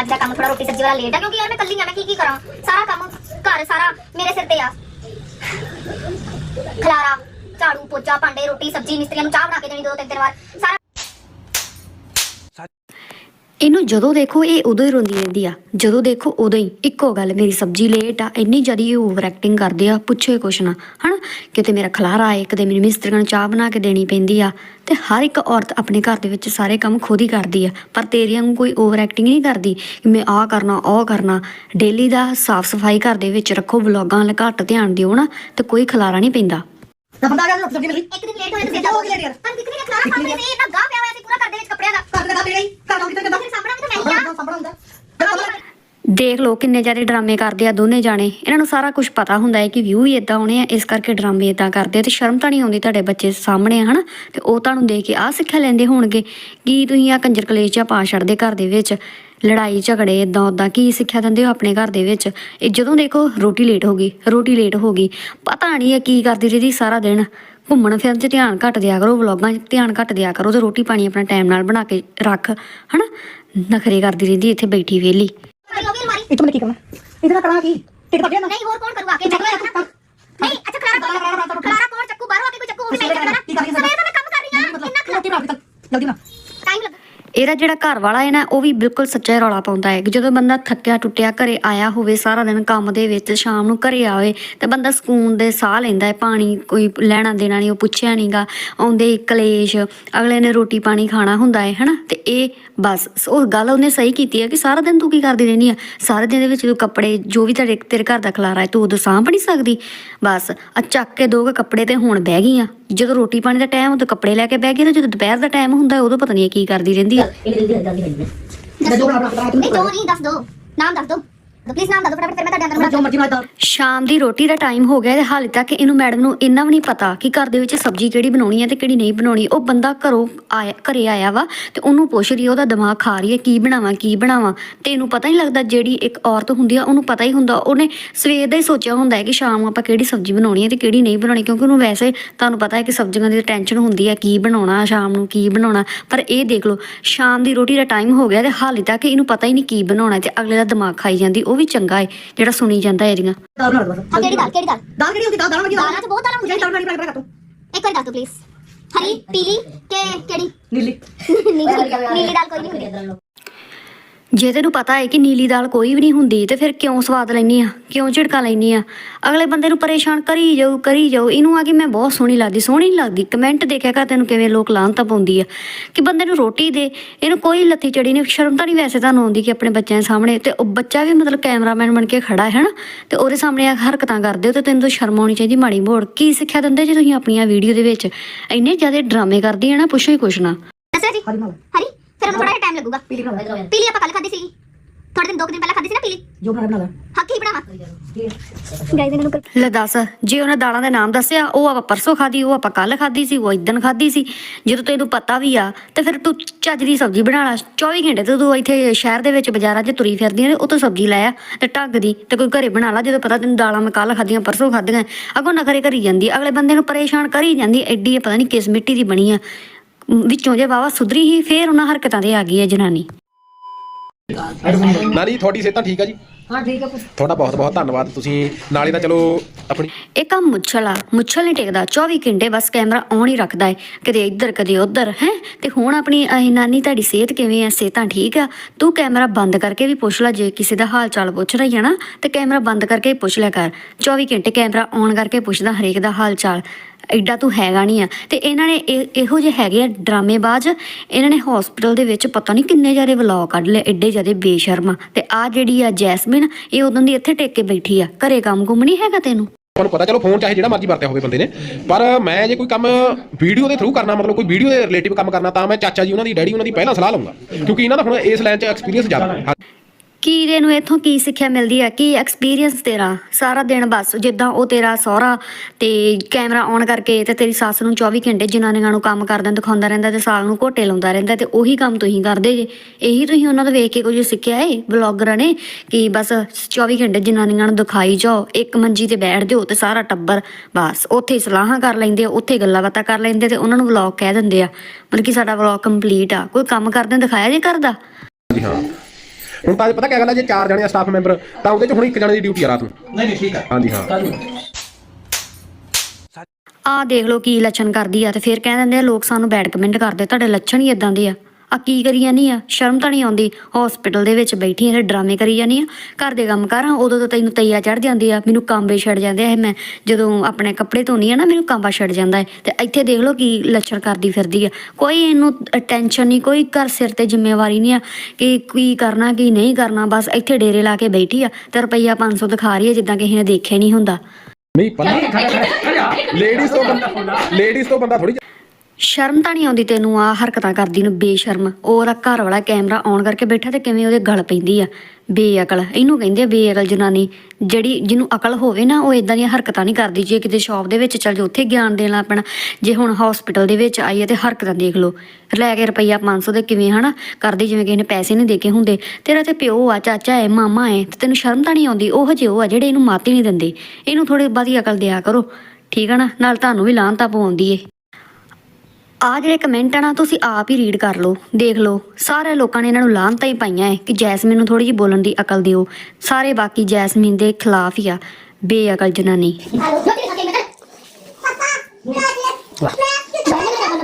ਅੱਜ ਦਾ ਕੰਮ ਥੋੜਾ ਰੋਟੀ ਸਬਜ਼ੀ ਵਾਲਾ ਲੇਟ ਆ, ਕਿਉਂਕਿ ਯਾਰ ਮੈਂ ਕੱਲੀ ਆ, ਮੈਂ ਕੀ ਕੀ ਕਰਾਂ? ਸਾਰਾ ਕੰਮ ਘਰ, ਸਾਰਾ ਮੇਰੇ ਸਿਰ ਤੇ ਆ। ਖਲਾਰਾ, ਝਾੜੂ, ਪੋਚਾ, ਭਾਂਡੇ, ਰੋਟੀ, ਸਬਜ਼ੀ, ਮਿਸਤਰੀਆਂ ਨੂੰ ਚਾਹ ਬਣਾ ਕੇ ਦੇਣੀ ਦੋ, ਤਿੰਨ ਤਿੰਨ ਵਾਰ। ਸਾਰਾ ਇਹਨੂੰ ਜਦੋਂ ਦੇਖੋ, ਇਹ ਉਦੋਂ ਹੀ ਰੋਂਦੀ ਰਹਿੰਦੀ ਆ। ਜਦੋਂ ਦੇਖੋ, ਉਦੋਂ ਹੀ। ਇੱਕੋ ਗੱਲ, ਮੇਰੀ ਸਬਜ਼ੀ ਲੇਟ ਆ। ਇੰਨੀ ਜ਼ਿਆਦਾ ਇਹ ਓਵਰ ਐਕਟਿੰਗ ਕਰਦੇ ਆ, ਪੁੱਛੇ ਕੁਛ ਨਾ। ਹਨਾ? ਕਿਤੇ ਮੇਰਾ ਖਲਾਰਾ ਆਏ ਕਦੇ ਮੇਰੀ ਮਿਸਤਰੀਆਂ ਨੂੰ ਚਾਹ ਬਣਾ ਕੇ ਦੇਣੀ ਪੈਂਦੀ ਆ। ਤੇ ਹਰ ਇੱਕ ਔਰਤ ਆਪਣੇ ਘਰ ਦੇ ਵਿੱਚ ਸਾਰੇ ਕੰਮ ਖੁਦ ਹੀ ਕਰਦੀ ਆ। ਪਰ ਤੇਰੀਆਂ ਨੂੰ ਕੋਈ ਓਵਰ ਐਕਟਿੰਗ ਨਹੀਂ ਕਰਦੀ ਕਿ ਮੈਂ ਆਹ ਕਰਨਾ, ਉਹ ਕਰਨਾ। ਡੇਲੀ ਦਾ ਸਾਫ਼ ਸਫ਼ਾਈ ਘਰ ਦੇ ਵਿੱਚ ਰੱਖੋ, ਵਲੌਗਾਂ ਵੱਲ ਘੱਟ ਧਿਆਨ ਦਿਓ ਨਾ, ਤੇ ਕੋਈ ਖਲਾਰਾ ਨਹੀਂ ਪੈਂਦਾ। ਤਾਂ ਬੰਦਾ ਆ ਗਿਆ ਰੋਟੀ ਸਬਜ਼ੀ ਮਿਲ ਗਈ ਇੱਕ ਦਿਨ ਲੇਟ ਹੋਏ ਤੁਸੀਂ ਹੋ ਗਿਆ ਯਾਰ? ਪਰ ਕਿਤਨੀ ਖਲਾਰਾ ਸਾਹਮਣੇ ਸੀ ਇੰਨਾ ਗਾਹ ਪਿਆ ਹੋਇਆ ਸੀ ਪੂਰਾ ਘਰ ਦੇ ਵਿੱਚ ਕੱਪੜਿਆਂ ਦਾ। ਘਰ ਦੇ ਦਾ ਮੇਰੇ ਘਰ ਦਾ ਕਿਤੇ ਕਿਦਾਂ ਫਿਰ ਸਾਹਮਣਾ ਵੀ ਤਾਂ ਮੈਂ ਹੀ ਆ ਸਾਂਭਣਾ ਹੁੰਦਾ। ਦੇਖ ਲਓ ਕਿੰਨੇ ਜ਼ਿਆਦਾ ਡਰਾਮੇ ਕਰਦੇ ਆ ਦੋਨੇ ਜਾਣੇ। ਇਹਨਾਂ ਨੂੰ ਸਾਰਾ ਕੁਝ ਪਤਾ ਹੁੰਦਾ ਹੈ ਕਿ ਵਿਊ ਹੀ ਇਦਾਂ ਆਉਣੇ ਆ। ਇਸ ਕਰਕੇ ਡਰਾਮੇ ਇਦਾਂ ਕਰਦੇ ਆ ਤੇ ਸ਼ਰਮ ਤਾਂ ਨਹੀਂ ਆਉਂਦੀ ਤੁਹਾਡੇ ਬੱਚੇ ਸਾਹਮਣੇ ਆ ਹਨਾ? ਤੇ ਉਹ ਤੁਹਾਨੂੰ ਦੇਖ ਕੇ ਆ ਸਿੱਖਿਆ ਲੈਂਦੇ ਹੋਣਗੇ ਕਿ ਤੁਸੀਂ ਆ ਕੰਜਰ ਕਲੇਸ਼ ਜਾਂ ਪਾ ਛੱਡਦੇ ਘਰ ਦੇ ਵਿੱਚ। ਲੜਾਈ ਝਗੜੇ ਇਦਾਂ ਉਦਾਂ ਕੀ ਸਿੱਖਿਆ ਦਿੰਦੇ ਹੋ ਆਪਣੇ ਘਰ ਦੇ ਵਿੱਚ? ਇਹ ਜਦੋਂ ਦੇਖੋ ਰੋਟੀ ਲੇਟ ਹੋ ਗਈ ਰੋਟੀ ਲੇਟ ਹੋ ਗਈ। ਪਤਾ ਨਹੀਂ ਇਹ ਕੀ ਕਰਦੀ ਰਹੀ ਸਾਰਾ ਦਿਨ। ਘੁੰਮਣ ਫਿਰਨ 'ਚ ਧਿਆਨ ਘੱਟ ਦਿਆ ਕਰੋ ਵਲੌਗਾਂ 'ਚ ਧਿਆਨ ਘੱਟ ਦਿਆ ਕਰੋ ਤੇ ਰੋਟੀ ਪਾਣੀ ਆਪਣਾ ਟਾਈਮ ਨਾਲ ਬਣਾ ਕੇ ਰੱਖ ਹਨਾ? ਨਖਰੇ ਕਰਦੀ ਰਹਿੰਦੀ ਇੱਥੇ ਬੈਠੀ ਵਿਹਲੀ। ਅਰੇ ਉਹ ਵੀ ਅਲਮਾਰੀ ਇਹ ਤੋਂ ਮੈਂ ਕੀ ਕਰਨਾ ਇਹਦੇ ਨਾਲ ਕਰਾਂ ਕੀ? ਟਿਕ ਪੱਟਿਆ ਨਾ ਨਹੀਂ ਹੋਰ ਕੌਣ ਕਰੂਗਾ? ਕੇ ਚੱਕ ਨਹੀਂ ਅੱਛਾ ਖਲਾਰਾ ਕੌਣ ਖਲਾਰਾ ਕੌਣ ਚੱਕੂ? ਬਾਹਰੋਂ ਆ ਕੇ ਕੋਈ ਚੱਕੂ ਉਹ ਵੀ ਮੈਂ ਕੀ ਕਰੀ ਮੈਂ ਕੰਮ ਕਰ ਰਹੀ ਹਾਂ। ਇੰਨਾ ਬਣਾ ਜਲਦੀ ਇਹਦਾ ਜਿਹੜਾ ਘਰ ਵਾਲਾ ਹੈ ਨਾ, ਉਹ ਵੀ ਬਿਲਕੁਲ ਸੱਚਾ ਰੌਲਾ ਪਾਉਂਦਾ ਹੈ ਕਿ ਜਦੋਂ ਬੰਦਾ ਥੱਕਿਆ ਟੁੱਟਿਆ ਘਰੇ ਆਇਆ ਹੋਵੇ, ਸਾਰਾ ਦਿਨ ਕੰਮ ਦੇ ਵਿੱਚ, ਸ਼ਾਮ ਨੂੰ ਘਰੇ ਆਵੇ, ਤੇ ਬੰਦਾ ਸਕੂਨ ਦੇ ਸਾਹ ਲੈਂਦਾ ਹੈ, ਪਾਣੀ ਕੋਈ ਲੈਣਾ ਦੇਣਾ ਨਹੀਂ, ਉਹ ਪੁੱਛਿਆ ਨਹੀਂਗਾ ਆਉਂਦੇ ਕਲੇਸ਼, ਅਗਲੇ ਨੇ ਰੋਟੀ ਪਾਣੀ ਖਾਣਾ ਹੁੰਦਾ ਹੈ, ਹਨਾ? ਤੇ ਇਹ ਬਸ, ਉਹ ਗੱਲ ਉਹਨੇ ਸਹੀ ਕੀਤੀ ਹੈ ਕਿ ਸਾਰਾ ਦਿਨ ਤੂੰ ਕੀ ਕਰਦੀ ਰਹਿੰਦੀ ਆ? ਸਾਰੇ ਦਿਨ ਦੇ ਵਿੱਚ ਤੂੰ ਕੱਪੜੇ, ਜੋ ਵੀ ਤੇਰੇ ਤੇਰੇ ਘਰ ਦਾ ਖਲਾਰਾ ਹੈ, ਤੂੰ ਉਦੋਂ ਸਾਂਭ ਨਹੀਂ ਸਕਦੀ। ਬਸ ਆ ਚੱਕ ਕੇ ਦੋ ਕੁ ਕੱਪੜੇ ਤੇ ਹੁਣ ਬਹਿ ਗਈ ਆ। ਜਦੋਂ ਰੋਟੀ ਪਾਣੀ ਦਾ ਟਾਈਮ ਉਦੋਂ ਕੱਪੜੇ ਲੈ ਕੇ ਬਹਿ ਗਈ ਤੇ ਜਦੋਂ ਦੁਪਹਿਰ ਦਾ ਟਾਈਮ ਹੁੰਦਾ ਉਦੋਂ ਪਤਾ ਨਹੀਂ ਇਹ ਕੀ ਕਰਦੀ ਰਹਿੰਦੀ ਆ। ਨਹੀਂ ਜੋ ਨਹੀਂ ਦੱਸ ਦੋ। ਨਾਮ ਦੱਸ ਦੋ। ਪਲੀਜ਼ ਨਾਮ ਦੱਸ ਦੋ ਫਟਾਫਟ ਫਿਰ ਮੈਂ ਤੁਹਾਡੇ ਅੰਦਰ ਮੈਂ ਜੋ ਮਰਜ਼ੀ ਬਣਾਦਾ ਸ਼ਾਮ ਦੀ ਰੋਟੀ ਦਾ ਟਾਈਮ ਹੋ ਗਿਆ ਤੇ ਹਾਲੇ ਤੱਕ ਇਹਨੂੰ ਮੈਡਮ ਨੂੰ ਇੰਨਾ ਵੀ ਨਹੀਂ ਪਤਾ ਕਿ ਘਰ ਦੇ ਵਿੱਚ ਸਬਜ਼ੀ ਕਿਹੜੀ ਬਣਾਉਣੀ ਹੈ ਤੇ ਕਿਹੜੀ ਨਹੀਂ ਬਣਾਉਣੀ। ਉਹ ਬੰਦਾ ਘਰੋਂ ਆਇਆ ਘਰੇ ਆਇਆ ਵਾ ਤੇ ਉਹਨੂੰ ਪੁੱਛ ਰਹੀ ਹੈ, ਉਹਦਾ ਦਿਮਾਗ ਖਾ ਰਹੀ ਹੈ ਕੀ ਬਣਾਵਾਂ ਕੀ ਬਣਾਵਾਂ। ਤੇ ਇਹਨੂੰ ਪਤਾ ਨਹੀਂ ਲੱਗਦਾ ਜਿਹੜੀ ਇੱਕ ਔਰਤ ਹੁੰਦੀ ਆ ਉਹਨੂੰ ਪਤਾ ਹੀ ਹੁੰਦਾ। ਉਹਨੇ ਸਵੇਰ ਦਾ ਹੀ ਸੋਚਿਆ ਹੁੰਦਾ ਹੈ ਕਿ ਸ਼ਾਮ ਨੂੰ ਆਪਾਂ ਕਿਹੜੀ ਸਬਜ਼ੀ ਬਣਾਉਣੀ ਹੈ ਤੇ ਕਿਹੜੀ ਨਹੀਂ ਬਣਾਉਣੀ ਕਿਉਂਕਿ ਉਹਨੂੰ ਵੈਸੇ ਤੁਹਾਨੂੰ ਪਤਾ ਹੈ ਕਿ ਸਬਜ਼ੀਆਂ ਦੀ ਟੈਨਸ਼ਨ ਹੁੰਦੀ ਹੈ ਕੀ ਬਣਾਉਣਾ ਸ਼ਾਮ ਨੂੰ ਕੀ ਬਣਾਉਣਾ। ਪਰ ਇਹ ਦੇਖ ਲਓ ਸ਼ਾਮ ਦੀ ਰੋਟੀ ਦਾ ਟਾਈਮ ਹੋ ਗਿਆ ਤੇ ਹਾਲੇ ਤੱਕ ਇਹਨੂੰ ਪਤਾ ਹੀ ਨਹੀਂ ਕੀ ਬਣਾਉਣਾ ਤੇ ਅਗਲੇ ਦਾ ਦਿਮਾਗ ਖਾਈ ਜਾਂਦੀ। ਉਹ ਵੀ ਚੰਗਾ ਹੈ ਜਿਹੜਾ ਸੁਣੀ ਜਾਂਦਾ ਇਹਦੀਆਂ। ਦਾਲ ਬਣਾ ਦੋ ਕਿਹੜੀ ਦਾਲ ਕਿਹੜੀ ਦਾਲ? ਦਾਲ ਕਿਹੜੀ ਹੁੰਦੀ? ਦਾਲ ਦਾਲ ਦਾਲਾਂ 'ਚ ਬਹੁਤ ਦਾਲਾਂ ਹੁੰਦੀਆਂ ਦਾਲ ਬਣਾ ਬਣਾ ਤੂੰ। ਇੱਕ ਵਾਰ ਦੱਸ ਦੋ ਪਲੀਜ਼ ਹਰੀ ਪੀਲੀ ਕਿ ਕਿਹੜੀ? ਨੀਲੀ। ਨੀਲੀ ਨੀਲੀ ਦਾਲ ਕੋਈ ਨਹੀਂ ਹੁੰਦੀ। ਜੇ ਤੈਨੂੰ ਪਤਾ ਹੈ ਕਿ ਨੀਲੀ ਦਾਲ ਕੋਈ ਵੀ ਨਹੀਂ ਹੁੰਦੀ ਤੇ ਫਿਰ ਕਿਉਂ ਸਵਾਦ ਲੈਣੀ ਆ? ਕਿਉਂ ਝਿੜਕਾ ਲੈਣੀ ਆ? ਅਗਲੇ ਬੰਦੇ ਨੂੰ ਪਰੇਸ਼ਾਨ ਕਰੀ ਜਾਊ ਕਰੀ ਜਾਊ। ਇਹਨੂੰ ਆ ਕਿ ਮੈਂ ਬਹੁਤ ਸੋਹਣੀ ਲੱਗਦੀ ਸੋਹਣੀ ਨਹੀਂ ਲੱਗਦੀ। ਕਮੈਂਟ ਦੇਖਿਆ ਕਰ ਤੈਨੂੰ ਕਿਵੇਂ ਲੋਕ ਲਾਂਤਾ ਪਾਉਂਦੀ ਆ। ਕਿ ਬੰਦੇ ਨੂੰ ਰੋਟੀ ਦੇ ਇਹਨੂੰ ਕੋਈ ਲੱਥੀ ਚੜੀ ਨਹੀਂ ਸ਼ਰਮ ਤਾਂ ਨਹੀਂ ਵੈਸੇ ਤੁਹਾਨੂੰ ਆਉਂਦੀ ਕਿ ਆਪਣੇ ਬੱਚਿਆਂ ਦੇ ਸਾਹਮਣੇ। ਤੇ ਉਹ ਬੱਚਾ ਵੀ ਮਤਲਬ ਕੈਮਰਾਮੈਨ ਬਣ ਕੇ ਖੜਾ ਹੈ ਹਨਾ ਤੇ ਉਹਦੇ ਸਾਹਮਣੇ ਆ ਹਰਕਤਾਂ ਕਰਦੇ ਹੋ ਤੇ ਤੈਨੂੰ ਤਾਂ ਸ਼ਰਮ ਆਉਣੀ ਚਾਹੀਦੀ ਮਾੜੀ ਮੋੜ। ਕੀ ਸਿੱਖਿਆ ਦਿੰਦੇ ਜੇ ਤੁਸੀਂ ਆਪਣੀਆਂ ਵੀਡੀਓ ਦੇ ਵਿੱਚ? ਇੰਨੇ ਜ਼ਿਆਦਾ ਡਰਾਮੇ ਕਰਦੀ ਹੈ ਨਾ ਪੁੱਛੋ ਹੀ ਕੁਛ ਨਾ। ਹਰੀ ਹਰੀ। ਫਿਰ ਉਹਨੂੰ ਥੋੜਾ ਜਿਹਾ ਟਾਈਮ ਲੱਗੂਗਾ। ਪੀਲੀ ਬਣਾ ਲੈ ਪੀਲੀ ਆਪਾਂ ਕੱਲ ਖਾਧੀ ਸੀ ਥੋੜੇ ਦਿਨ ਦੋ ਕੁ ਦਿਨ ਪਹਿਲਾਂ ਖਾਧੀ ਸੀ ਨਾ ਪੀਲੀ? ਜੋ ਬਣਾ ਬਣਾ ਲੈ। ਹੱਕ ਬਣਾਵਾ? ਗਾਈਜ਼ ਇਹਨਾਂ ਨੂੰ ਲੈ ਦੱਸ ਜੇ ਉਹਨੇ ਦਾਲਾਂ ਦੇ ਨਾਮ ਦੱਸਿਆ ਉਹ ਆਪਾਂ ਪਰਸੋਂ ਖਾਧੀ ਉਹ ਆਪਾਂ ਕੱਲ ਖਾਧੀ ਸੀ ਉਹ ਇਦਨ ਖਾਧੀ ਸੀ। ਜਦੋਂ ਤੈਨੂੰ ਪਤਾ ਵੀ ਆ ਤੇ ਫਿਰ ਤੂੰ ਚੱਜ ਦੀ ਸਬਜ਼ੀ ਬਣਾ ਲਾ। 24 ਘੰਟੇ ਤੇ ਤੂੰ ਇੱਥੇ ਸ਼ਹਿਰ ਦੇ ਵਿੱਚ ਬਾਜ਼ਾਰਾਂ 'ਚ ਤੁਰੀ ਫਿਰਦੀ ਆਂ ਉਹ ਤੋਂ ਸਬਜ਼ੀ ਲੈ ਆ ਤੇ ਢੱਕ ਦੀ ਤੇ ਕੋਈ ਘਰੇ ਬਣਾ ਲਾ। ਜਦੋਂ ਪਤਾ ਤੈਨੂੰ ਦਾਲਾਂ ਮੈਂ ਕੱਲ ਖਾਧੀਆਂ ਪਰਸੋਂ ਖਾਧੀਆਂ ਅੱਗੋਂ ਨਖਰੇ ਕਰੀ ਜਾਂਦੀ ਆ। ਅਗਲੇ ਬੰਦੇ ਨੂੰ ਪਰੇਸ਼ਾਨ ਕਰੀ ਜਾਂਦੀ ਐਡੀ ਪਤਾ ਨਹੀਂ ਕਿਸ ਮਿੱਟੀ ਦੀ ਬਣੀ ਆ। ਵਿੱਚੋਂ ਜੇ ਵਾਵਾ ਸੁਧਰੀ ਹੀ ਫੇਰ ਉਹਨਾਂ ਹਰਕਤਾਂ ਦੇ ਆ ਗਈ ਹੈ ਜਨਾਨੀ। ਨਾਨੀ ਤੁਹਾਡੀ ਸਿਹਤ ਤਾਂ ਠੀਕ ਆ ਜੀ? ਹਾਂ ਠੀਕ ਹੈ ਪੁੱਤ। ਤੁਹਾਡਾ ਬਹੁਤ ਬਹੁਤ ਧੰਨਵਾਦ। ਤੁਸੀਂ ਨਾਲੇ ਤਾਂ ਚਲੋ ਆਪਣੀ ਇੱਕ ਆ ਮੁੱਛਲ ਆ ਮੁੱਛਲ ਨਹੀਂ ਟਿਕਦਾ। 24 ਘੰਟੇ ਬਸ ਕੈਮਰਾ ਔਨ ਹੀ ਰੱਖਦਾ ਹੈ ਕਦੇ ਇੱਧਰ ਕਦੇ ਉੱਧਰ ਹੈ? ਤੇ ਹੁਣ ਆਪਣੀ ਅਹ, ਨਾਨੀ ਤੁਹਾਡੀ ਸਿਹਤ ਕਿਵੇਂ ਆ? ਸਿਹਤਾਂ ਠੀਕ ਆ? ਤੂੰ ਕੈਮਰਾ ਬੰਦ ਕਰਕੇ ਵੀ ਪੁੱਛ ਲੈ ਜੇ ਕਿਸੇ ਦਾ ਹਾਲ ਚਾਲ ਪੁੱਛ ਰਹੀ ਆ ਨਾ ਤੇ ਕੈਮਰਾ ਬੰਦ ਕਰਕੇ ਹੀ ਪੁੱਛ ਲਿਆ ਕਰ। 24 ਘੰਟੇ ਕੈਮਰਾ ਔਨ ਕਰਕੇ ਪੁੱਛਦਾ ਹਰੇਕ ਦਾ ਹਾਲ ਚਾਲ। ਐਡਾ ਤੂੰ ਹੈਗਾ ਨਹੀਂ ਆ। ਤੇ ਇਹਨਾਂ ਨੇ ਇਹੋ ਜਿਹੇ ਹੈਗੇ ਆ ਡਰਾਮੇਬਾਜ਼। ਇਹਨਾਂ ਨੇ ਹਸਪੀਟਲ ਦੇ ਵਿੱਚ ਪਤਾ ਨਹੀਂ ਕਿੰਨੇ ਜ਼ਿਆਦਾ ਵਲੌਗ ਕੱਢ ਲਏ, ਐਡੇ ਜ਼ਿਆਦਾ ਬੇਸ਼ਰਮਾ ਤੇ ਆ ਜਿਹੜੀ ਆ ਜੈਸਮਿਨ, ਇਹ ਉਦੋਂ ਦੀ ਇੱਥੇ ਟੇਕ ਕੇ ਬੈਠੀ ਆ। ਘਰੇ ਕੰਮ ਗੁੰਮ ਨਹੀਂ ਹੈਗਾ ਤੈਨੂੰ? ਤੁਹਾਨੂੰ ਪਤਾ ਚਲੋ ਫੋਨ ਚਾਹੇ ਜਿਹੜਾ ਮਰਜ਼ੀ ਵਰਤਿਆ ਹੋਵੇ ਬੰਦੇ ਨੇ। ਪਰ ਮੈਂ ਜੇ ਕੋਈ ਕੰਮ ਵੀਡੀਓ ਦੇ ਥਰੂ ਕਰਨਾ, ਮਤਲਬ ਕੋਈ ਵੀਡੀਓ ਦੇ ਰਿਲੇਟਿਵ ਕੰਮ ਕਰਨਾ, ਤਾਂ ਮੈਂ ਚਾਚਾ ਜੀ, ਉਹਨਾਂ ਦੀ, ਡੈਡੀ ਉਹਨਾਂ ਦੀ ਪਹਿਲਾਂ ਸਲਾਹ ਲਵਾਂਗਾ ਕਿਉਂਕਿ ਇਹਨਾਂ ਦਾ ਹੁਣ ਇਸ ਲਾਈਨ 'ਚ ਐਕਸਪੀਰੀਅੰਸ ਜ਼ਿਆਦਾ। ਹੈ ਕੀ ਦੇ ਨੂੰ ਇੱਥੋਂ ਕੀ ਸਿੱਖਿਆ ਮਿਲਦੀ ਹੈ ਕੀ ਐਕਸਪੀਰੀਅੰਸ ਤੇਰਾ? ਸਾਰਾ ਦਿਨ ਬਸ, ਜਿੱਦਾਂ ਉਹ ਤੇਰਾ ਸਹੁਰਾ ਤੇ ਕੈਮਰਾ ਔਨ ਕਰਕੇ ਤੇ ਤੇਰੀ ਸੱਸ ਨੂੰ 24 ਘੰਟੇ ਜਨਾਨੀਆਂ ਨੂੰ ਕੰਮ ਕਰਦਿਆਂ ਦਿਖਾਉਂਦਾ ਰਹਿੰਦਾ ਤੇ ਸਾਲ ਨੂੰ ਘੋਟੇ ਲਾਉਂਦਾ ਰਹਿੰਦਾ ਤੇ ਉਹੀ ਕੰਮ ਤੁਸੀਂ ਕਰਦੇ ਜੇ। ਇਹੀ ਤੁਸੀਂ ਉਹਨਾਂ ਤੋਂ ਵੇਖ ਕੇ ਕੁਝ ਸਿੱਖਿਆ ਏ ਬਲੌਗਰਾਂ ਨੇ? ਕਿ ਬਸ 24 ਘੰਟੇ ਜਨਾਨੀਆਂ ਨੂੰ ਦਿਖਾਈ ਜਾਓ, ਇੱਕ ਮੰਜੀ ਤੇ ਬੈਠ ਜਾਓ ਤੇ ਸਾਰਾ ਟੱਬਰ ਬਸ, ਉੱਥੇ ਸਲਾਹਾਂ ਕਰ ਲੈਂਦੇ ਉੱਥੇ ਗੱਲਾਂ ਬਾਤਾਂ ਕਰ ਲੈਂਦੇ ਤੇ ਉਹਨਾਂ ਨੂੰ ਵਲੌਗ ਕਹਿ ਦਿੰਦੇ ਆ। ਮਤਲਬ ਕਿ ਸਾਡਾ ਵਲੌਗ ਕੰਪਲੀਟ ਆ। ਕੋਈ ਕੰਮ ਕਰਦੇ ਦਿਖਾਇਆ ਜੇ ਕਰਦਾ ਜੀ ਹਾਂ। ਹੁਣ ਤਾਂ ਪਤਾ ਕਿਆ ਗੱਲ ਹੈ ਜੇ ਚਾਰ ਜਣੇ ਆ ਸਟਾਫ ਮੈਂਬਰ ਤਾਂ ਉਹਦੇ ਚ ਹੁਣ ਇੱਕ ਜਣੇ ਦੀ ਡਿਊਟੀ ਆ ਰਾਤ ਨੂੰ। ਨਹੀਂ ਨਹੀਂ ਠੀਕ ਹੈ ਹਾਂਜੀ ਹਾਂ। ਆ ਦੇਖ ਲਓ ਕੀ ਲੱਛਣ ਕਰਦੀ ਆ ਤੇ ਫਿਰ ਕਹਿ ਦਿੰਦੇ ਆ ਲੋਕ ਸਾਨੂੰ ਬੈਡ ਕਮੈਂਟ ਕਰਦੇ ਤੁਹਾਡੇ ਲੱਛਣ ਹੀ ਇਦਾਂ ਦੇ ਆ। ਆ ਕੀ ਕਰੀ ਜਾਨੀ ਆ ਸ਼ਰਮ ਤਾਂ ਨਹੀਂ ਆਉਂਦੀ ਹਸਪੀਟਲ ਦੇ ਵਿੱਚ ਬੈਠੀ ਆ ਤੇ ਡਰਾਮੇ ਕਰੀ ਜਾਨੀ ਆ ਘਰ ਦੇ ਕੰਮ ਕਰ ਉਦੋਂ ਤਾਂ ਤੈਨੂੰ ਤਈਆ ਚੜ ਜਾਂਦੀ ਆ ਮੈਨੂੰ ਕਾਂਬੇ ਛੱਡ ਜਾਂਦੇ ਆ ਮੈਂ ਜਦੋਂ ਆਪਣੇ ਕੱਪੜੇ ਧੋਨੀ ਆ ਨਾ ਮੈਨੂੰ ਕਾਂਬਾ ਛੱਡ ਜਾਂਦਾ ਹੈ ਤੇ ਇੱਥੇ ਦੇਖ ਲਓ ਕੀ ਲੱਛਣ ਕਰਦੀ ਫਿਰਦੀ ਆ ਕੋਈ ਇਹਨੂੰ ਟੈਨਸ਼ਨ ਨਹੀਂ ਕੋਈ ਘਰ ਸਿਰ ਤੇ ਜ਼ਿੰਮੇਵਾਰੀ ਨਹੀਂ ਆ ਕਿ ਕੀ ਕਰਨਾ ਕੀ ਨਹੀਂ ਕਰਨਾ ਬਸ ਇੱਥੇ ਡੇਰੇ ਲਾ ਕੇ ਬੈਠੀ ਆ ਤੇ ਰੁਪਈਆ 500 ਦਿਖਾ ਰਹੀ ਆ ਜਿੱਦਾਂ ਕਿਸੇ ਨੇ ਦੇਖਿਆ ਨਹੀਂ ਹੁੰਦਾ ਨਹੀਂ ਪਤਾ ਲੇਡੀਜ਼ ਤੋਂ ਬੰਦਾ ਲੇਡੀਜ਼ ਤੋਂ ਬੰਦਾ ਥੋੜੀ ਸ਼ਰਮ ਤਾਂ ਨਹੀਂ ਆਉਂਦੀ ਤੈਨੂੰ ਆ ਹਰਕਤਾਂ ਕਰਦੀ ਨੂੰ, ਬੇਸ਼ਰਮ। ਉਹ ਉਹਦਾ ਘਰ ਵਾਲਾ ਕੈਮਰਾ ਔਨ ਕਰਕੇ ਬੈਠਾ ਤੇ ਕਿਵੇਂ ਉਹਦੇ ਗਲ ਪੈਂਦੀ ਆ। ਬੇਅਕਲ। ਇਹਨੂੰ ਕਹਿੰਦੇ ਆ ਬੇਅਕਲ ਜਨਾਨੀ। ਜਿਹੜੀ, ਜਿਹਨੂੰ ਅਕਲ ਹੋਵੇ ਨਾ, ਉਹ ਇਦਾਂ ਦੀਆਂ ਹਰਕਤਾਂ ਨਹੀਂ ਕਰਦੀ। ਜੇ ਕਿਤੇ ਸ਼ਾਪ ਦੇ ਵਿੱਚ ਚੱਲ ਜਾ ਉੱਥੇ ਗਿਆਨ ਦੇਣਾ ਆਪਣਾ ਜੇ ਹੁਣ ਹਸਪੀਟਲ ਦੇ ਵਿੱਚ ਆਈ ਹੈ ਤੇ ਹਰਕਤਾਂ ਦੇਖ ਲਓ। ਲੈ ਕੇ ਰੁਪਈਆ 500 ਦੇ ਕਿਵੇਂ ਹਨਾ? ਕਰਦੀ ਜਿਵੇਂ ਕਿਸੇ ਨੇ ਪੈਸੇ ਨਹੀਂ ਦੇ ਕੇ ਹੁੰਦੇ। ਤੇਰਾ ਤੇ ਪਿਓ ਆ, ਚਾਚਾ ਹੈ ਮਾਮਾ ਹੈ ਤੇ ਤੈਨੂੰ ਸ਼ਰਮ ਤਾਂ ਨਹੀਂ ਆਉਂਦੀ? ਉਹ ਜਿਹੇ ਉਹ ਆ ਜਿਹੜੇ ਇਹਨੂੰ ਮਾਤ ਹੀ ਨਹੀਂ ਦਿੰਦੇ। ਇਹਨੂੰ ਥੋੜੀ ਬਾਦੀ ਅਕਲ ਦਿਆ ਕਰੋ। ਠੀਕ ਹੈ ਨਾ? ਨਾਲ ਤੁਹਾਨੂੰ ਵੀ ਲਾਹਨਤਾ ਪਵਾਉਂਦੀ ਏ। ਆ ਜਿਹੜੇ ਕਮੈਂਟ ਆ ਨਾ, ਤੁਸੀਂ ਆਪ ਹੀ ਰੀਡ ਕਰ ਲਓ, ਦੇਖ ਲਓ। ਸਾਰੇ ਲੋਕਾਂ ਨੇ ਇਹਨਾਂ ਨੂੰ ਲਾਹਨਤਾਂ ਹੀ ਪਾਈਆਂ ਹੈ ਕਿ ਜੈਸਮੀਨ ਨੂੰ ਥੋੜੀ ਜਿਹੀ ਬੋਲਣ ਦੀ ਅਕਲ ਦਿਓ। ਸਾਰੇ ਬਾਕੀ ਜੈਸਮੀਨ ਦੇ ਖਿਲਾਫ ਹੀ ਆ, ਬੇਅਕਲ ਜਨਾਨੀ।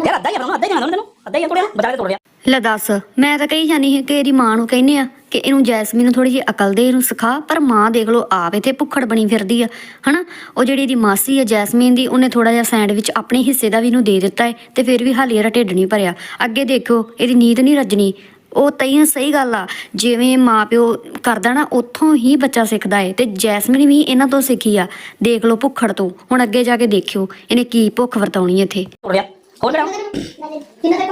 ਯਾਰ ਅੱਧਾ ਹੀ ਆ ਅੱਧਾ ਹੀ ਆ ਤੈਨੂੰ ਅੱਧਾ ਹੀ ਆ ਤੋੜਿਆ ਬਚਾ ਕੇ ਤੋੜ ਲਿਆ। ਲੈ ਦੱਸ ਮੈਂ ਤਾਂ ਕਹੀ ਜਾਨੀ ਹੈ ਕਿ ਇਹਦੀ ਮਾਂ ਨੂੰ ਕਹਿੰਨੇ ਆ ਕਿ ਇਹਨੂੰ ਜੈਸਮੀਨ ਨੂੰ ਥੋੜੀ ਜਿਹੀ ਅਕਲ ਦੇ ਇਹਨੂੰ ਸਿਖਾ ਪਰ ਮਾਂ ਦੇਖ ਲਓ ਆਪ ਇੱਥੇ ਭੁੱਖੜ ਬਣੀ ਫਿਰਦੀ ਆ ਹਨਾ? ਉਹ ਜਿਹੜੀ ਇਹਦੀ ਮਾਸੀ ਆ ਜੈਸਮੀਨ ਦੀ ਉਹਨੇ ਥੋੜਾ ਜਿਹਾ ਸੈਂਡਵਿਚ ਆਪਣੇ ਹਿੱਸੇ ਦਾ ਵੀ ਇਹਨੂੰ ਦੇ ਦਿੱਤਾ ਹੈ ਤੇ ਫਿਰ ਵੀ ਹਾਲੇ ਇਹਦਾ ਢਿੱਡ ਨਹੀਂ ਭਰਿਆ। ਅੱਗੇ ਦੇਖੋ ਇਹਦੀ ਨੀਂਦ ਨਹੀਂ ਰੱਜਣੀ। ਉਹ ਤਈਆਂ ਸਹੀ ਗੱਲ ਆ ਜਿਵੇਂ ਮਾਪਿਓ ਕਰਦਾ ਨਾ ਉੱਥੋਂ ਹੀ ਬੱਚਾ ਸਿੱਖਦਾ ਏ ਤੇ ਜੈਸਮੀਨ ਵੀ ਇਹਨਾਂ ਤੋਂ ਸਿੱਖੀ ਆ। ਦੇਖ ਲਓ ਭੁੱਖੜ ਤੋਂ। ਹੁਣ ਅੱਗੇ ਜਾ ਕੇ ਦੇਖਿਓ ਇਹਨੇ ਕੀ ਭੁੱਖ ਵਰਤਾਉਣੀ ਇੱਥੇ। ਤੋੜ ਲਿਆ ਹੋਰ ਲਿਆ ਕਿੰਨਾ ਦੇ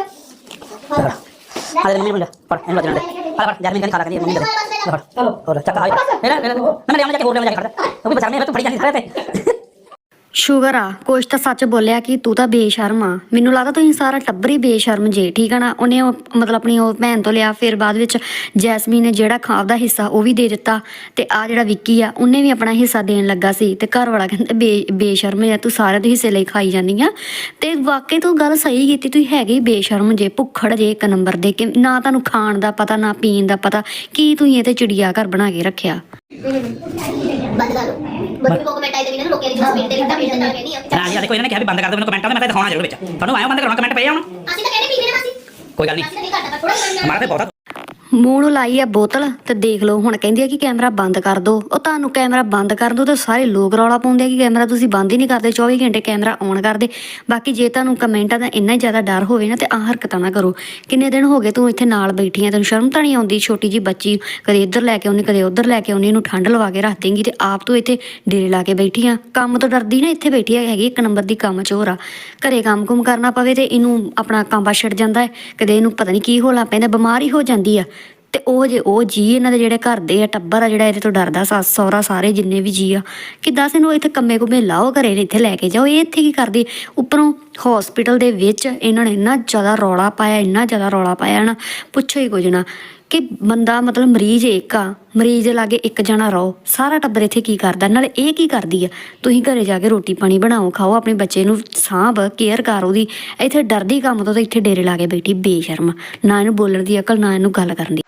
ਹਾਂ ਦੇ ਮੰਮੀ ਨੂੰ ਲੈ ਫੜ ਇਹਨੂੰ ਲੱਜਣਾ ਦੇ ਫੜ ਫੜ ਜਰਮਨ ਕਹਿੰਦੀ ਖਾ ਲਾ ਕਹਿੰਦੀ ਮੰਮੀ ਦੇ ਦੇ ਫੜ ਚਲੋ ਹੋਰ ਸ਼ੂਗਰ ਆ, ਕੁਛ ਤਾਂ ਸੱਚ ਬੋਲਿਆ ਕਿ ਤੂੰ ਤਾਂ ਬੇਸ਼ਰਮ ਆ। ਮੈਨੂੰ ਲੱਗਦਾ ਤੁਸੀਂ ਸਾਰਾ ਟੱਬਰ ਹੀ ਬੇਸ਼ਰਮ ਜੇ, ਠੀਕ ਆ ਨਾ? ਉਹਨੇ ਉਹ, ਮਤਲਬ ਆਪਣੀ ਉਹ ਭੈਣ ਤੋਂ ਲਿਆ, ਫਿਰ ਬਾਅਦ ਵਿੱਚ ਜੈਸਮੀਨ ਨੇ ਜਿਹੜਾ ਖਾਬ ਦਾ ਹਿੱਸਾ ਉਹ ਵੀ ਦੇ ਦਿੱਤਾ ਤੇ ਆ ਜਿਹੜਾ ਵਿੱਕੀ ਆ, ਉਹਨੇ ਵੀ ਆਪਣਾ ਹਿੱਸਾ ਦੇਣ ਲੱਗਾ ਸੀ ਤੇ ਘਰ ਵਾਲਾ ਕਹਿੰਦਾ, ਬੇ, ਬੇਸ਼ਰਮ ਆ, ਤੂੰ ਸਾਰਿਆਂ ਦੇ ਹਿੱਸੇ ਲਈ ਖਾਈ ਜਾਂਦੀ ਆ। ਤੇ ਵਾਕਈ ਤੂੰ ਗੱਲ ਸਹੀ ਕੀਤੀ, ਤੂੰ ਹੈਗੀ ਬੇਸ਼ਰਮ ਜੇ, ਭੁੱਖੜ ਜੇ ਇੱਕ ਨੰਬਰ ਦੇ ਕਿ, ਨਾ ਤੁਹਾਨੂੰ ਖਾਣ ਦਾ ਪਤਾ, ਨਾ ਪੀਣ ਦਾ ਪਤਾ, ਕੀ ਤੂੰ ਇਹ ਤੇ ਚਿੜੀਆ ਘਰ ਬਣਾ ਕੇ ਰੱਖਿਆ? ਬੰਦ ਕਰ ਲਓ ਬੱਚੇ ਕੋ ਕਮੈਂਟ ਆਏ ਤੇ ਇਹਨਾਂ ਲੋਕਾਂ ਦੀ ਜਸਮੀਨ ਤੇ ਲਿਖਦਾ ਪੀਣ ਦਾ ਕਹਿੰਦੀ ਆ ਹਾਂ ਜੀ ਦੇਖੋ ਇਹਨਾਂ ਨੇ ਕਿਹਾ ਵੀ ਬੰਦ ਕਰ ਦਿਓ ਮੈਨੂੰ ਕਮੈਂਟਾਂ ਦੇ ਮੈਂ ਤਾਂ ਦਿਖਾਉਣਾ ਜ਼ਰੂਰ ਵਿੱਚ। ਤੁਹਾਨੂੰ ਆਇਆ ਬੰਦ ਕਰਾਉਣਾ ਕਮੈਂਟ ਪਏ ਹੁਣ। ਅਸੀਂ ਤਾਂ ਕਹਿੰਦੇ ਪੀਣੇ ਨਾ ਅਸੀਂ ਕੋਈ ਗੱਲ ਨਹੀਂ। ਅਸੀਂ ਤਾਂ ਨਹੀਂ ਘਟਦਾ ਥੋੜਾ ਜਿਹਾ ਮਾਰਾ ਤੇ ਬਹੁਤ। ਮੂੰਹ ਨੂੰ ਲਾਈ ਆ ਬੋਤਲ ਤੇ ਦੇਖ ਲਓ, ਹੁਣ ਕਹਿੰਦੀ ਆ ਕਿ ਕੈਮਰਾ ਬੰਦ ਕਰ ਦਿਓ ਉਹ ਤੁਹਾਨੂੰ ਕੈਮਰਾ ਬੰਦ ਕਰ ਦਿਓ ਤੇ ਸਾਰੇ ਲੋਕ ਰੌਲਾ ਪਾਉਂਦੇ ਆ ਕਿ ਕੈਮਰਾ ਤੁਸੀਂ ਬੰਦ ਹੀ ਨਹੀਂ ਕਰਦੇ 24 ਘੰਟੇ ਕੈਮਰਾ ਔਨ ਕਰਦੇ। ਬਾਕੀ ਜੇ ਤੁਹਾਨੂੰ ਕਮੈਂਟਾਂ ਦਾ ਇੰਨਾ ਹੀ ਜ਼ਿਆਦਾ ਡਰ ਹੋਵੇ ਨਾ ਤੇ ਆਹ ਹਰਕਤਾਂ ਨਾ ਕਰੋ। ਕਿੰਨੇ ਦਿਨ ਹੋ ਗਏ ਤੂੰ ਇੱਥੇ ਨਾਲ ਬੈਠੀ ਆ, ਤੈਨੂੰ ਸ਼ਰਮ ਤਾਂ ਨਹੀਂ ਆਉਂਦੀ ਛੋਟੀ ਜੀ ਬੱਚੀ ਕਦੇ ਇੱਧਰ ਲੈ ਕੇ ਆਉਣੀ, ਕਦੇ ਉੱਧਰ ਲੈ ਕੇ ਆਉਣੀ, ਇਹਨੂੰ ਠੰਡ ਲਵਾ ਕੇ ਰੱਖ ਦੇਂਗੀ ਤੇ ਆਪ ਤੂੰ ਇੱਥੇ ਡੇਰੇ ਲਾ ਕੇ ਬੈਠੀ ਆ। ਕੰਮ ਤੋਂ ਡਰਦੀ ਨਾ ਇੱਥੇ ਬੈਠੀ ਆ, ਹੈਗੀ ਇੱਕ ਨੰਬਰ ਦੀ ਕੰਮ ਚੋਰ ਆ। ਘਰੇ ਕੰਮ-ਕੁਮ ਕਰਨਾ ਪਵੇ ਤੇ ਇਹਨੂੰ ਆਪਣਾ ਕਾਂਬਾ ਛੱਡ ਜਾਂਦਾ ਹੈ, ਕਦੇ ਇਹਨੂੰ ਪਤਾ ਨਹੀਂ ਕੀ ਹੋਲਾ ਪੈਂਦਾ, ਬਿਮਾਰ ਹੀ ਹੋ ਜਾਂਦੀ ਆ। ਤੇ ਉਹ ਜੇ ਉਹ ਜੀ, ਇਹਨਾਂ ਦੇ ਜਿਹੜੇ ਘਰ ਦੇ ਆ, ਟੱਬਰ ਆ, ਜਿਹੜਾ ਇਹਦੇ ਤੋਂ ਡਰਦਾ ਸੱਸ ਸਹੁਰਾ ਸਾਰੇ ਜਿੰਨੇ ਵੀ ਜੀ ਆ, ਕਿ ਦੱਸ ਇਹਨੂੰ ਇੱਥੇ ਕੰਮੇ ਕੁਮੇ ਲਾਓ, ਘਰੇ ਇੱਥੇ ਲੈ ਕੇ ਜਾਓ। ਇਹ ਇੱਥੇ ਕੀ ਕਰਦੀ? ਉੱਪਰੋਂ ਹਸਪੀਟਲ ਦੇ ਵਿੱਚ ਇਹਨਾਂ ਨੇ ਇੰਨਾ ਜ਼ਿਆਦਾ ਰੌਲਾ ਪਾਇਆ, ਇੰਨਾ ਜ਼ਿਆਦਾ ਰੌਲਾ ਪਾਇਆ ਨਾ ਪੁੱਛੋ ਹੀ ਕੁਝ ਨਾ। ਕਿ ਬੰਦਾ ਮਤਲਬ ਮਰੀਜ਼ ਇੱਕ ਆ, ਮਰੀਜ਼ ਦੇ ਲਾਗੇ ਇੱਕ ਜਣਾ ਰਹੋ, ਸਾਰਾ ਟੱਬਰ ਇੱਥੇ ਕੀ ਕਰਦਾ? ਨਾਲੇ ਇਹ ਕੀ ਕਰਦੀ ਆ? ਤੁਸੀਂ ਘਰੇ ਜਾ ਕੇ ਰੋਟੀ ਪਾਣੀ ਬਣਾਓ, ਖਾਓ, ਆਪਣੇ ਬੱਚੇ ਨੂੰ ਸਾਂਭ, ਕੇਅਰ ਕਰ ਉਹਦੀ। ਇੱਥੇ ਡਰਦੀ ਕੰਮ ਤੋਂ ਤਾਂ ਇੱਥੇ ਡੇਰੇ ਲਾ ਕੇ ਬੈਠੀ ਬੇਸ਼ਰਮ। ਨਾ ਇਹਨੂੰ ਬੋਲਣ ਦੀ ਅਕਲ, ਨਾ ਇਹਨੂੰ ਗੱਲ ਕਰਨ ਦੀ।